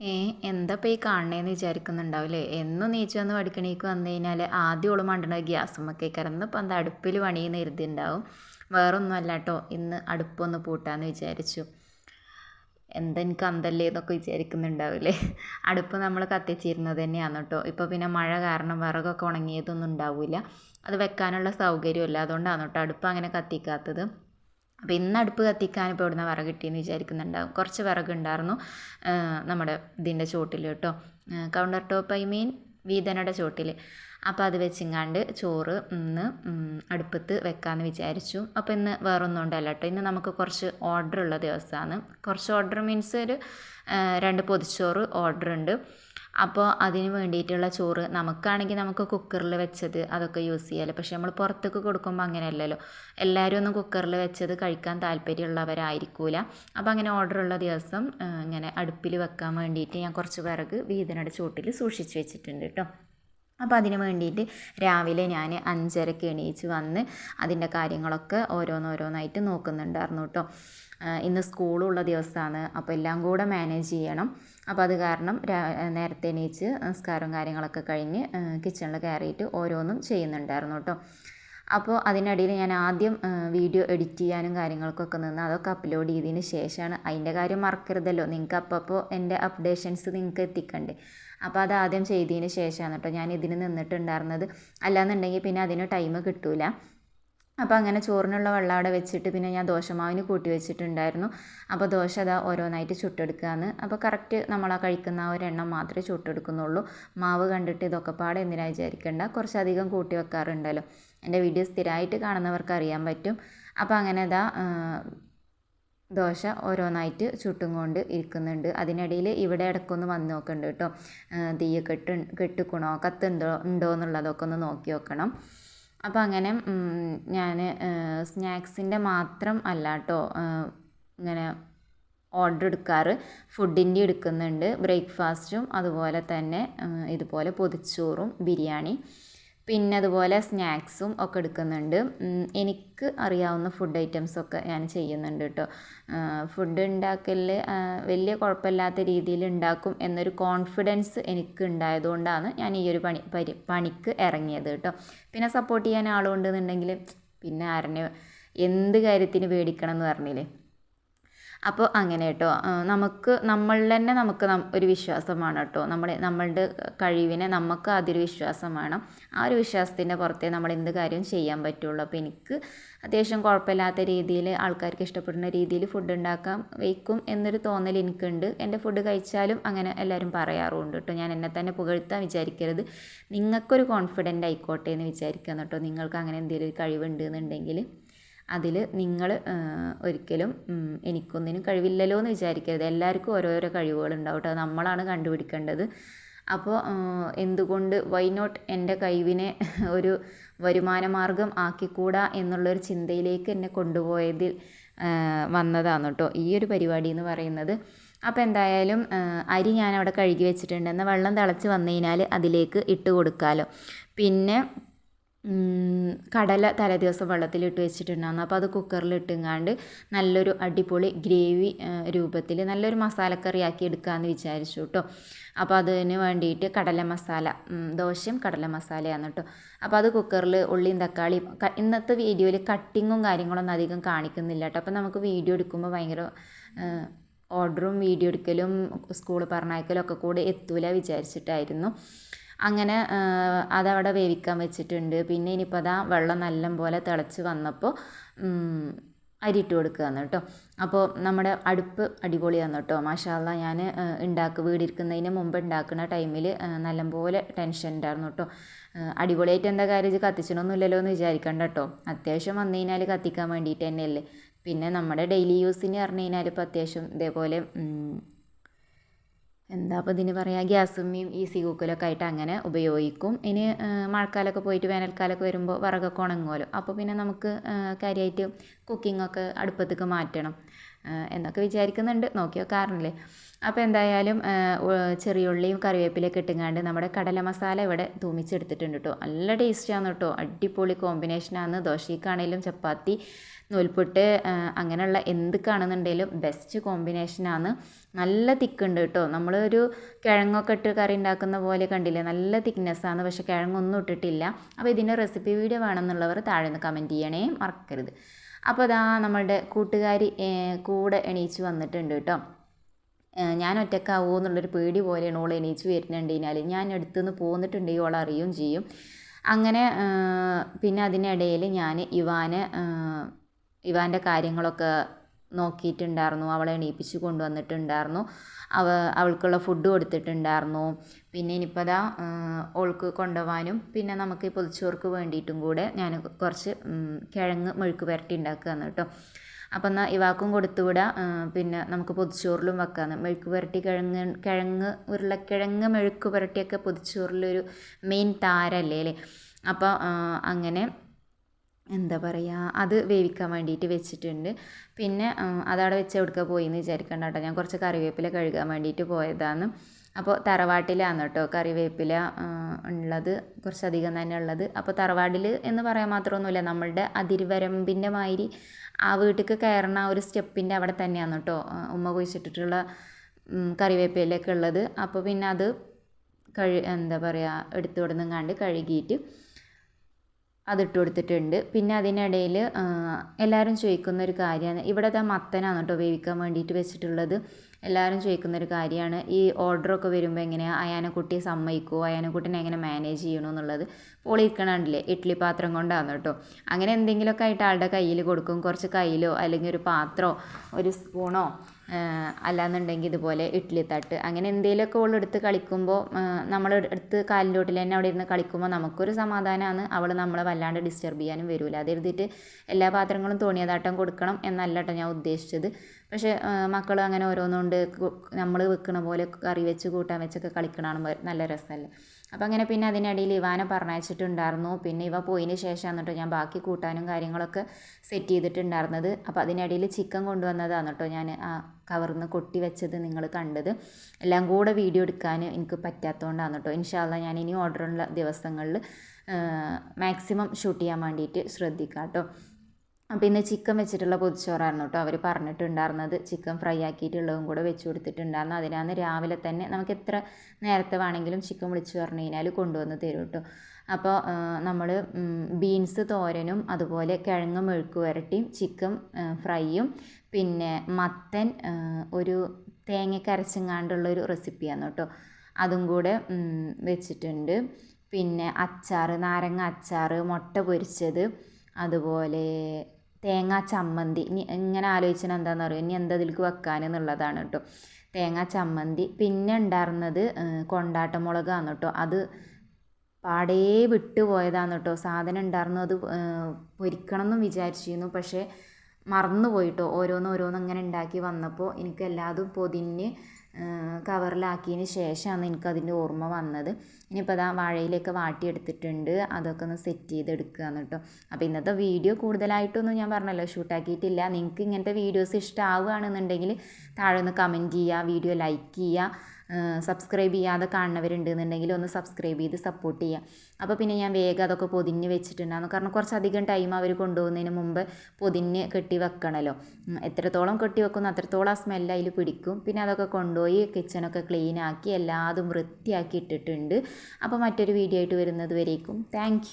ഏ എന്താ ഇപ്പോൾ ഈ കാണണേന്ന് വിചാരിക്കുന്നുണ്ടാവില്ലേ എന്നും നീച്ചു വന്ന് പഠിക്കണേക്ക് വന്നു കഴിഞ്ഞാൽ ആദ്യം ഓൾ മണ്ടണ ഗ്യാസുമ്മക്കേക്കാരം ഇപ്പം എന്താ അടുപ്പിൽ പണിയെന്ന് എഴുതിണ്ടാവും വേറൊന്നും അല്ല കേട്ടോ ഇന്ന് അടുപ്പൊന്ന് പൂട്ടാന്ന് വിചാരിച്ചു. എന്താ എനിക്ക് അന്തല്ലേ എന്നൊക്കെ വിചാരിക്കുന്നുണ്ടാവില്ലേ അടുപ്പ് നമ്മൾ കത്തിച്ചിരുന്നത് തന്നെയാണ് കേട്ടോ ഇപ്പോൾ പിന്നെ മഴ കാരണം വിറകൊക്കെ ഉണങ്ങിയതൊന്നും ഉണ്ടാവില്ല അത് വെക്കാനുള്ള സൗകര്യമില്ല. അതുകൊണ്ടാണ് കേട്ടോ അടുപ്പ് അങ്ങനെ കത്തിക്കാത്തത്. അപ്പോൾ ഇന്ന് അടുപ്പ് കത്തിക്കാൻ ഇപ്പോൾ ഇവിടുന്ന് വിറക് കിട്ടിയെന്ന് വിചാരിക്കുന്നുണ്ടാവും. കുറച്ച് വിറക് ഉണ്ടായിരുന്നു നമ്മുടെ ഇതിന്റെ ചോട്ടിൽ കേട്ടോ. കൗണ്ടർ ടോപ്പ് ഐ മീൻ വീതനയുടെ ചോട്ടിൽ. അപ്പോൾ അത് വെച്ചിങ്ങാണ്ട് ചോറ് ഇന്ന് അടുപ്പത്ത് വെക്കാമെന്ന് വിചാരിച്ചു. അപ്പോൾ ഇന്ന് വേറൊന്നും ഉണ്ടല്ല കേട്ടോ. ഇന്ന് നമുക്ക് കുറച്ച് ഓർഡർ ഉള്ള ദിവസമാണ്. കുറച്ച് ഓർഡർ മീൻസ് ഒരു രണ്ട് പൊതിച്ചോറ് ഓർഡർ ഉണ്ട്. അപ്പോൾ അതിന് വേണ്ടിയിട്ടുള്ള ചോറ് നമുക്കാണെങ്കിൽ നമുക്ക് കുക്കറിൽ വെച്ചത് അതൊക്കെ യൂസ് ചെയ്യാമല്ലോ പക്ഷെ നമ്മൾ പുറത്തേക്ക് കൊടുക്കുമ്പോൾ അങ്ങനെയല്ലല്ലോ. എല്ലാവരും ഒന്നും കുക്കറിൽ വെച്ചത് കഴിക്കാൻ താല്പര്യമുള്ളവരായിരിക്കില്ല അപ്പോൾ അങ്ങനെ ഓർഡർ ഉള്ള ദിവസം ഇങ്ങനെ അടുപ്പിൽ വെക്കാൻ വേണ്ടിയിട്ട് ഞാൻ കുറച്ച് വിറക് വീതനയുടെ ചൂട്ടിൽ സൂക്ഷിച്ച് വെച്ചിട്ടുണ്ട് കേട്ടോ അപ്പോൾ അതിന് വേണ്ടിയിട്ട് രാവിലെ ഞാൻ അഞ്ചരക്ക് എണീച്ച് വന്ന് അതിന്റെ കാര്യങ്ങളൊക്കെ ഓരോന്നോരോന്നായിട്ട് നോക്കുന്നുണ്ടായിരുന്നു കേട്ടോ ഇന്ന് സ്കൂളുള്ള ദിവസമാണ്. അപ്പോൾ എല്ലാം കൂടെ മാനേജ് ചെയ്യണം. അപ്പോൾ അത് കാരണം നേരത്തെ എണീച്ച് നിസ്കാരവും കാര്യങ്ങളൊക്കെ കഴിഞ്ഞ് കിച്ചണിൽ കയറിയിട്ട് ഓരോന്നും ചെയ്യുന്നുണ്ടായിരുന്നു കേട്ടോ അപ്പോൾ അതിനിടയിൽ ഞാൻ ആദ്യം വീഡിയോ എഡിറ്റ് ചെയ്യാനും കാര്യങ്ങൾക്കൊക്കെ നിന്ന് അതൊക്കെ അപ്ലോഡ് ചെയ്തതിന് ശേഷമാണ് അതിന്റെ കാര്യം മറക്കരുതല്ലോ. നിങ്ങൾക്ക് അപ്പോൾ എന്റെ അപ്ഡേഷൻസ് നിങ്ങൾക്ക് എത്തിക്കണ്ടേ. അപ്പോൾ അത് ആദ്യം ചെയ്തതിന് ശേഷമാണ് കേട്ടോ ഞാൻ ഇതിന് നിന്നിട്ടുണ്ടായിരുന്നത്. അല്ലാന്നുണ്ടെങ്കിൽ പിന്നെ അതിന് ടൈം കിട്ടൂല. അപ്പോൾ അങ്ങനെ ചോറിനുള്ള വെള്ളം അവിടെ വെച്ചിട്ട് പിന്നെ ഞാൻ ദോശമാവിന് കൂട്ടി വെച്ചിട്ടുണ്ടായിരുന്നു. അപ്പോൾ ദോശ അതാ ഓരോന്നായിട്ട് ചുട്ടെടുക്കുകയാണ് അപ്പോൾ കറക്റ്റ് നമ്മൾ ആ കഴിക്കുന്ന ആ ഒരെണ്ണം മാത്രമേ ചുട്ടെടുക്കുന്നുള്ളൂ. മാവ് കണ്ടിട്ട് ഇതൊക്കെ പാടെ എന്തിനാ വിചാരിക്കേണ്ട. കുറച്ചധികം കൂട്ടി വെക്കാറുണ്ടല്ലോ. എന്റെ വീഡിയോ സ്ഥിരമായിട്ട് കാണുന്നവർക്ക് അറിയാൻ പറ്റും. അപ്പോൾ അങ്ങനെ ഇതാ ദോശ ഓരോന്നായിട്ട് ചുട്ടും കൊണ്ട് ഇരിക്കുന്നുണ്ട്. അതിനിടയിൽ ഇവിടെ ഇടയ്ക്കൊന്ന് വന്ന് നോക്കുന്നുണ്ട് കേട്ടോ. തീയൊക്കെ കെട്ട് കെട്ടിക്കണോ? കത്തുണ്ടോ ഉണ്ടോ എന്നുള്ളതൊക്കെ ഒന്ന് നോക്കി നോക്കണം അപ്പോൾ അങ്ങനെ ഞാൻ സ്നാക്സിന്റെ മാത്രം അല്ല കേട്ടോ ഇങ്ങനെ ഓർഡർ എടുക്കാറ്. ഫുഡിന്റെ എടുക്കുന്നുണ്ട്. ബ്രേക്ക്ഫാസ്റ്റും അതുപോലെ തന്നെ ഇതുപോലെ പൊതിച്ചോറും ബിരിയാണി. പിന്നെ അതുപോലെ സ്നാക്സും ഒക്കെ എടുക്കുന്നുണ്ട്. എനിക്ക് അറിയാവുന്ന ഫുഡ് ഐറ്റംസൊക്കെ ഞാൻ ചെയ്യുന്നുണ്ട് കേട്ടോ. ഫുഡ് ഉണ്ടാക്കലിൽ വലിയ കുഴപ്പമില്ലാത്ത രീതിയിൽ ഉണ്ടാക്കും എന്നൊരു കോൺഫിഡൻസ് എനിക്ക് ഉണ്ടായതുകൊണ്ടാണ് ഞാൻ ഈ ഒരു പണി പരി പണിക്ക് ഇറങ്ങിയത് കേട്ടോ. പിന്നെ സപ്പോർട്ട് ചെയ്യാൻ ആളുണ്ടെന്നുണ്ടെങ്കിൽ പിന്നെ ആരനെ എന്ത് കാര്യത്തിന് പേടിക്കണം എന്ന് പറഞ്ഞില്ലേ? അപ്പോൾ അങ്ങനെ കേട്ടോ നമുക്ക് നമ്മളിൽ തന്നെ നമുക്ക് ഒരു വിശ്വാസം വേണം കേട്ടോ നമ്മൾ നമ്മളുടെ കഴിവിനെ നമുക്ക് അതൊരു വിശ്വാസം വേണം. ആ ഒരു വിശ്വാസത്തിന്റെ പുറത്തേ നമ്മൾ എന്ത് കാര്യം ചെയ്യാൻ പറ്റുള്ളൂ? അപ്പോൾ എനിക്ക് അത്യാവശ്യം കുഴപ്പമില്ലാത്ത രീതിയിൽ ആൾക്കാർക്ക് ഇഷ്ടപ്പെടുന്ന രീതിയിൽ ഫുഡ് ഉണ്ടാക്കാൻ വയ്ക്കും എന്നൊരു തോന്നൽ എനിക്കുണ്ട്. എന്റെ ഫുഡ് കഴിച്ചാലും അങ്ങനെ എല്ലാവരും പറയാറുണ്ട് കേട്ടോ ഞാൻ എന്നെ തന്നെ പുകഴ്ത്താൻ വിചാരിക്കരുത്. നിങ്ങൾക്കൊരു കോൺഫിഡന്റ് ആയിക്കോട്ടെ എന്ന് വിചാരിക്കാം കേട്ടോ നിങ്ങൾക്ക് അങ്ങനെ എന്തെങ്കിലും കഴിവുണ്ട് എന്നുണ്ടെങ്കിൽ അതിൽ നിങ്ങൾ ഒരിക്കലും എനിക്കൊന്നിനും കഴിവില്ലല്ലോ എന്ന് വിചാരിക്കരുത്. എല്ലാവർക്കും ഓരോരോ കഴിവുകളുണ്ടാവും കേട്ടോ നമ്മളാണ് കണ്ടുപിടിക്കേണ്ടത്. അപ്പോൾ എന്തുകൊണ്ട് വൈ നോട്ട് എന്റെ കഴിവിനെ ഒരു വരുമാന മാർഗം ആക്കിക്കൂടാ എന്നുള്ളൊരു ചിന്തയിലേക്ക് എന്നെ കൊണ്ടുപോയതിൽ വന്നതാണ് കേട്ടോ ഈ ഒരു പരിപാടി എന്ന് പറയുന്നത്. അപ്പോൾ എന്തായാലും അരി ഞാൻ അവിടെ കഴുകി വെച്ചിട്ടുണ്ട്. എന്നാൽ വെള്ളം തിളച്ച് വന്നു കഴിഞ്ഞാൽ അതിലേക്ക് ഇട്ട് കൊടുക്കാമല്ലോ പിന്നെ കടല തലേദിവസം വെള്ളത്തിലിട്ട് വെച്ചിട്ടുണ്ടായിരുന്നു. അപ്പോൾ അത് കുക്കറിൽ ഇട്ടുങ്ങാണ്ട് നല്ലൊരു അടിപൊളി ഗ്രേവി രൂപത്തിൽ നല്ലൊരു മസാലക്കറി ആക്കി എടുക്കാമെന്ന് വിചാരിച്ചു കേട്ടോ അപ്പോൾ അതിന് വേണ്ടിയിട്ട് കടല മസാല ദോശയും കടല മസാലയാണ് കേട്ടോ അപ്പോൾ അത് കുക്കറിൽ ഉള്ളിയും തക്കാളിയും ഇന്നത്തെ വീഡിയോയിൽ കട്ടിങ്ങും കാര്യങ്ങളൊന്നും അധികം കാണിക്കുന്നില്ല കേട്ടോ അപ്പോൾ നമുക്ക് വീഡിയോ എടുക്കുമ്പോൾ ഭയങ്കര ഓർഡറും വീഡിയോ എടുക്കലും സ്കൂൾ പറഞ്ഞയക്കലും ഒക്കെ കൂടെ എത്തൂല വിചാരിച്ചിട്ടായിരുന്നു. അങ്ങനെ അതവിടെ വേവിക്കാൻ വെച്ചിട്ടുണ്ട്. പിന്നെ ഇനിയിപ്പോൾ അതാ വെള്ളം നല്ല പോലെ തിളച്ച് വന്നപ്പോൾ അരിയിട്ട് കൊടുക്കുകയാണ് കേട്ടോ. അപ്പോൾ നമ്മുടെ അടുപ്പ് അടിപൊളിയാണ് കേട്ടോ. മാഷാല്ല ഞാൻ ഉണ്ടാക്കുക വീടിരിക്കുന്നതിന് മുമ്പ് ഉണ്ടാക്കുന്ന ടൈമിൽ നല്ലപോലെ ടെൻഷൻ ഉണ്ടായിരുന്നു കേട്ടോ. അടിപൊളിയായിട്ട് എന്താ കാര്യം? കത്തിച്ചണമൊന്നുമില്ലല്ലോ എന്ന് വിചാരിക്കണ്ട കേട്ടോ. അത്യാവശ്യം വന്നു കഴിഞ്ഞാൽ കത്തിക്കാൻ വേണ്ടിയിട്ട് തന്നെയല്ലേ പിന്നെ നമ്മുടെ ഡെയിലി യൂസിന് പറഞ്ഞു കഴിഞ്ഞാൽ ഇപ്പോൾ അത്യാവശ്യം ഇതേപോലെ എന്താ അപ്പോൾ ഇതിന് പറയുക ഗ്യാസുമ്മയും ഈസി കുക്കലൊക്കെ ആയിട്ട് അങ്ങനെ ഉപയോഗിക്കും. ഇനി മഴക്കാലമൊക്കെ പോയിട്ട് വേനൽക്കാലമൊക്കെ വരുമ്പോൾ വിറകൊക്കെ ഉണങ്ങുമല്ലോ അപ്പോൾ പിന്നെ നമുക്ക് കാര്യമായിട്ട് കുക്കിങ്ങൊക്കെ അടുപ്പത്തേക്ക് മാറ്റണം. എന്നൊക്കെ വിചാരിക്കുന്നുണ്ട്. നോക്കി വെക്കാറില്ലേ അപ്പോൾ എന്തായാലും ചെറിയുള്ളിയും കറിവേപ്പിലൊക്കെ ഇട്ടുങ്ങാണ്ട് നമ്മുടെ കടല മസാല ഇവിടെ തൂമിച്ചെടുത്തിട്ടുണ്ട് കേട്ടോ. നല്ല ടേസ്റ്റാണ് കേട്ടോ. അടിപൊളി കോമ്പിനേഷനാണ് ദോശയ്ക്കാണേലും ചപ്പാത്തി നൂൽപുട്ട് അങ്ങനെയുള്ള എന്ത് കാണുന്നുണ്ടെങ്കിലും ബെസ്റ്റ് കോമ്പിനേഷനാണ് നല്ല തിക്കുണ്ട് കേട്ടോ. നമ്മളൊരു കിഴങ്ങൊക്കെ ഇട്ട് കറി ഉണ്ടാക്കുന്ന പോലെ കണ്ടില്ലേ? നല്ല തിക്നെസ്സാണ് പക്ഷേ കിഴങ്ങൊന്നും ഇട്ടിട്ടില്ല. അപ്പോൾ ഇതിന്റെ റെസിപ്പി വീഡിയോ വേണമെന്നുള്ളവർ താഴെ നിന്ന് കമന്റ് ചെയ്യണേ. മറക്കരുത്. അപ്പോൾ അതാ നമ്മളുടെ കൂട്ടുകാരി കൂടെ എണീച്ച് വന്നിട്ടുണ്ട് കേട്ടോ. ഞാൻ ഒറ്റക്കാവോ എന്നുള്ളൊരു പേടി പോലെയാണ് ഓൾ എണീച്ച് വരുന്നുണ്ട് ഞാൻ എടുത്തുനിന്ന് പോന്നിട്ടുണ്ടെങ്കിൽ ഓൾ അറിയുകയും ചെയ്യും. അങ്ങനെ പിന്നെ അതിനിടയിൽ ഞാൻ ഇവാനെ ഇവാന്റെ കാര്യങ്ങളൊക്കെ നോക്കിയിട്ടുണ്ടായിരുന്നു. അവളെ എണീപ്പിച്ച് കൊണ്ടുവന്നിട്ടുണ്ടായിരുന്നു. അവ അവൾക്കുള്ള ഫുഡ് കൊടുത്തിട്ടുണ്ടായിരുന്നു. പിന്നെ ഇനിയിപ്പോൾ അതാ ഓൾക്ക് കൊണ്ടുപോകാനും പിന്നെ നമുക്ക് ഈ പൊതിച്ചോർക്ക് വേണ്ടിയിട്ടും കൂടെ ഞാൻ കുറച്ച് കിഴങ്ങ് മെഴുക്ക് പുരട്ടി ഉണ്ടാക്കുകയാണ് കേട്ടോ. അപ്പം എന്നാൽ ഇവാക്കും കൊടുത്തുവിടാം. പിന്നെ നമുക്ക് പൊതിച്ചോറിലും വെക്കാമെന്ന് മെഴുക്ക് പുരട്ടി കിഴങ്ങ് കിഴങ്ങ് ഉരുളക്കിഴങ്ങ് മെഴുക്ക് പുരട്ടിയൊക്കെ പൊതിച്ചോറിലൊരു മെയിൻ താരല്ലേ അല്ലേ? അപ്പോൾ അങ്ങനെ എന്താ പറയുക അത് വേവിക്കാൻ വേണ്ടിയിട്ട് വെച്ചിട്ടുണ്ട്. പിന്നെ അതവിടെ വെച്ച് എവിടുക്ക പോയി എന്ന് വിചാരിക്കണ്ട കേട്ടോ ഞാൻ കുറച്ച് കറിവേപ്പില കഴുകാൻ വേണ്ടിയിട്ട് പോയതാണ്. അപ്പോൾ തറവാട്ടിലാണ് കേട്ടോ കറിവേപ്പില ഉള്ളത്. കുറച്ചധികം തന്നെ ഉള്ളത്. അപ്പോൾ തറവാടിൽ എന്ന് പറയാൻ മാത്രമൊന്നുമില്ല. നമ്മളുടെ അതിരുവരമ്പിന്റെ മാതിരി ആ വീട്ടിലേക്ക് കയറുന്ന ആ ഒരു സ്റ്റെപ്പിന്റെ അവിടെ തന്നെയാണ് കേട്ടോ ഉമ്മ കുഴിച്ചിട്ടിട്ടുള്ള കറിവേപ്പിലൊക്കെ ഉള്ളത്. അപ്പോൾ പിന്നെ അത് കഴി എന്താ പറയുക എടുത്തു കൊടുന്നും കണ്ട് കഴുകിയിട്ട് അതിട്ട് കൊടുത്തിട്ടുണ്ട്. പിന്നെ അതിനിടയിൽ എല്ലാവരും ചോദിക്കുന്ന ഒരു കാര്യമാണ്. ഇവിടെ ഇതാ മത്തനാണ് കേട്ടോ വേവിക്കാൻ വേണ്ടിയിട്ട് വെച്ചിട്ടുള്ളത്. എല്ലാവരും ചോദിക്കുന്ന ഒരു കാര്യമാണ് ഈ ഓർഡറൊക്കെ വരുമ്പോൾ എങ്ങനെയാണ് അയാനക്കുട്ടിയെ സമ്മതിക്കുമോ അയാനക്കുട്ടിനെ എങ്ങനെ മാനേജ് ചെയ്യണോ എന്നുള്ളത് ഇരിക്കണമില്ലേ ഇഡ്ഡലി പാത്രം കൊണ്ടാണ് കേട്ടോ. അങ്ങനെ എന്തെങ്കിലുമൊക്കെ ആയിട്ട് ആളുടെ കയ്യിൽ കൊടുക്കും കുറച്ച് കയ്യിലോ അല്ലെങ്കിൽ ഒരു പാത്രമോ ഒരു സ്പൂണോ അല്ലാന്നുണ്ടെങ്കിൽ ഇതുപോലെ ഇഡ്ഡലി തട്ട്. അങ്ങനെ എന്തെങ്കിലുമൊക്കെ ഓൾ എടുത്ത് കളിക്കുമ്പോൾ നമ്മൾ എടുത്ത് കാലിന്റെ ചോട്ടിൽ തന്നെ അവിടെ ഇരുന്ന് കളിക്കുമ്പോൾ നമുക്കൊരു സമാധാനമാണ് അവൾ നമ്മളെ വല്ലാണ്ട് ഡിസ്റ്റർബ് ചെയ്യാനും വരില്ല അത് എഴുതിയിട്ട് എല്ലാ പാത്രങ്ങളും തോണിയതാട്ടം കൊടുക്കണം എന്നല്ല കേട്ടോ ഞാൻ ഉദ്ദേശിച്ചത്. പക്ഷേ മക്കൾ അങ്ങനെ ഓരോന്നുകൊണ്ട് നമ്മൾ വെക്കണ പോലെ കറി വെച്ച് കൂട്ടാൻ വെച്ചൊക്കെ കളിക്കണമെന്ന് നല്ല രസമല്ലേ അപ്പം അങ്ങനെ പിന്നെ അതിനിടയിൽ ഇവാനെ പറഞ്ഞയച്ചിട്ടുണ്ടായിരുന്നു. പിന്നെ ഇവ പോയതിന് ശേഷം എന്നിട്ടോ ഞാൻ ബാക്കി കൂട്ടാനും കാര്യങ്ങളൊക്കെ സെറ്റ് ചെയ്തിട്ടുണ്ടായിരുന്നത്. അപ്പോൾ അതിനിടയിൽ ചിക്കൻ കൊണ്ടുവന്നതാണ് കേട്ടോ ഞാൻ ആ കവർന്ന് കൊട്ടി വെച്ചത് നിങ്ങൾ കണ്ടത്. എല്ലാം കൂടെ വീഡിയോ എടുക്കാൻ എനിക്ക് പറ്റാത്തതുകൊണ്ടാണ് കേട്ടോ ഇൻഷാല്ല ഞാൻ ഇനി ഓർഡറുള്ള ദിവസങ്ങളിൽ മാക്സിമം ഷൂട്ട് ചെയ്യാൻ വേണ്ടിയിട്ട് ശ്രദ്ധിക്കാം കേട്ടോ പിന്നെ ചിക്കൻ വെച്ചിട്ടുള്ള പൊതിച്ചോറായിരുന്നു കേട്ടോ. അവർ പറഞ്ഞിട്ടുണ്ടായിരുന്നത് ചിക്കൻ ഫ്രൈ ആക്കിയിട്ടുള്ളതും കൂടെ വെച്ച് കൊടുത്തിട്ടുണ്ടായിരുന്നു. അതിനാന്ന് രാവിലെ തന്നെ നമുക്ക് എത്ര നേരത്തെ വേണമെങ്കിലും ചിക്കൻ വിളിച്ചു പറഞ്ഞു കഴിഞ്ഞാൽ കൊണ്ടുവന്ന് തരും കേട്ടോ. അപ്പോൾ നമ്മൾ ബീൻസ് തോരനും അതുപോലെ കിഴങ്ങ് മെഴുക്ക് വരട്ടിയും ചിക്കൻ ഫ്രൈയും പിന്നെ മത്തൻ ഒരു തേങ്ങക്കരച്ചെങ്ങാണ്ടുള്ള അരച്ചങ്ങാണ്ടുള്ളൊരു റെസിപ്പിയാണ് കേട്ടോ. അതും കൂടെ വെച്ചിട്ടുണ്ട്. പിന്നെ അച്ചാർ നാരങ്ങ അച്ചാർ മുട്ട പൊരിച്ചത് അതുപോലെ തേങ്ങാ ചമ്മന്തി. ഇനി ഇങ്ങനെ ആലോചിച്ചാൽ എന്താണെന്ന് അറിയുമോ ഇനി എന്താ ഇതിലേക്ക് വെക്കാനെന്നുള്ളതാണ് കേട്ടോ. തേങ്ങാ ചമ്മന്തി. പിന്നെ ഉണ്ടായിരുന്നത് കൊണ്ടാട്ടമുളകാണ് കേട്ടോ. അത് പാടേ വിട്ടുപോയതാണ് കേട്ടോ. സാധനം ഉണ്ടായിരുന്നു. അത് പൊരിക്കണം എന്നും വിചാരിച്ചിരുന്നു. പക്ഷേ മറന്നു പോയിട്ടോ ഓരോന്ന് ഓരോന്ന് അങ്ങനെ ഉണ്ടാക്കി വന്നപ്പോൾ എനിക്ക് എല്ലാതും പൊതിഞ്ഞ് കവറിലാക്കിയതിന് ശേഷമാണ് എനിക്കതിന്റെ ഓർമ്മ വന്നത്. ഇനിയിപ്പോൾ അതാ വാഴയിലൊക്കെ വാട്ടിയെടുത്തിട്ടുണ്ട്. അതൊക്കെ ഒന്ന് സെറ്റ് ചെയ്തെടുക്കുകയാണ് കേട്ടോ. അപ്പോൾ ഇന്നത്തെ വീഡിയോ കൂടുതലായിട്ടൊന്നും ഞാൻ പറഞ്ഞല്ലോ ഷൂട്ടാക്കിയിട്ടില്ല നിങ്ങൾക്ക് ഇങ്ങനത്തെ വീഡിയോസ് ഇഷ്ടമാവുകയാണെന്നുണ്ടെങ്കിൽ താഴെ ഒന്ന് കമന്റ് ചെയ്യുക വീഡിയോ ലൈക്ക് ചെയ്യുക. സബ്സ്ക്രൈബ് ചെയ്യാതെ കാണുന്നവരുണ്ടെന്നുണ്ടെങ്കിൽ ഒന്ന് സബ്സ്ക്രൈബ് ചെയ്ത് സപ്പോർട്ട് ചെയ്യുക. അപ്പോൾ പിന്നെ ഞാൻ വേഗം അതൊക്കെ പൊതിഞ്ഞ് വെച്ചിട്ടുണ്ടായിരുന്നു. കാരണം കുറച്ചധികം ടൈം അവർ കൊണ്ടുപോകുന്നതിന് മുമ്പ് പൊതിഞ്ഞ് കെട്ടി വെക്കണമല്ലോ എത്രത്തോളം കെട്ടി വെക്കുന്നു അത്രത്തോളം ആ സ്മെല്ല് അതിൽ പിടിക്കും. പിന്നെ അതൊക്കെ കൊണ്ടുപോയി കിച്ചണൊക്കെ ക്ലീൻ ആക്കി എല്ലാതും വൃത്തിയാക്കി ഇട്ടിട്ടുണ്ട്. അപ്പോൾ മറ്റൊരു വീഡിയോ ആയിട്ട് വരുന്നത് വരേക്കും. താങ്ക്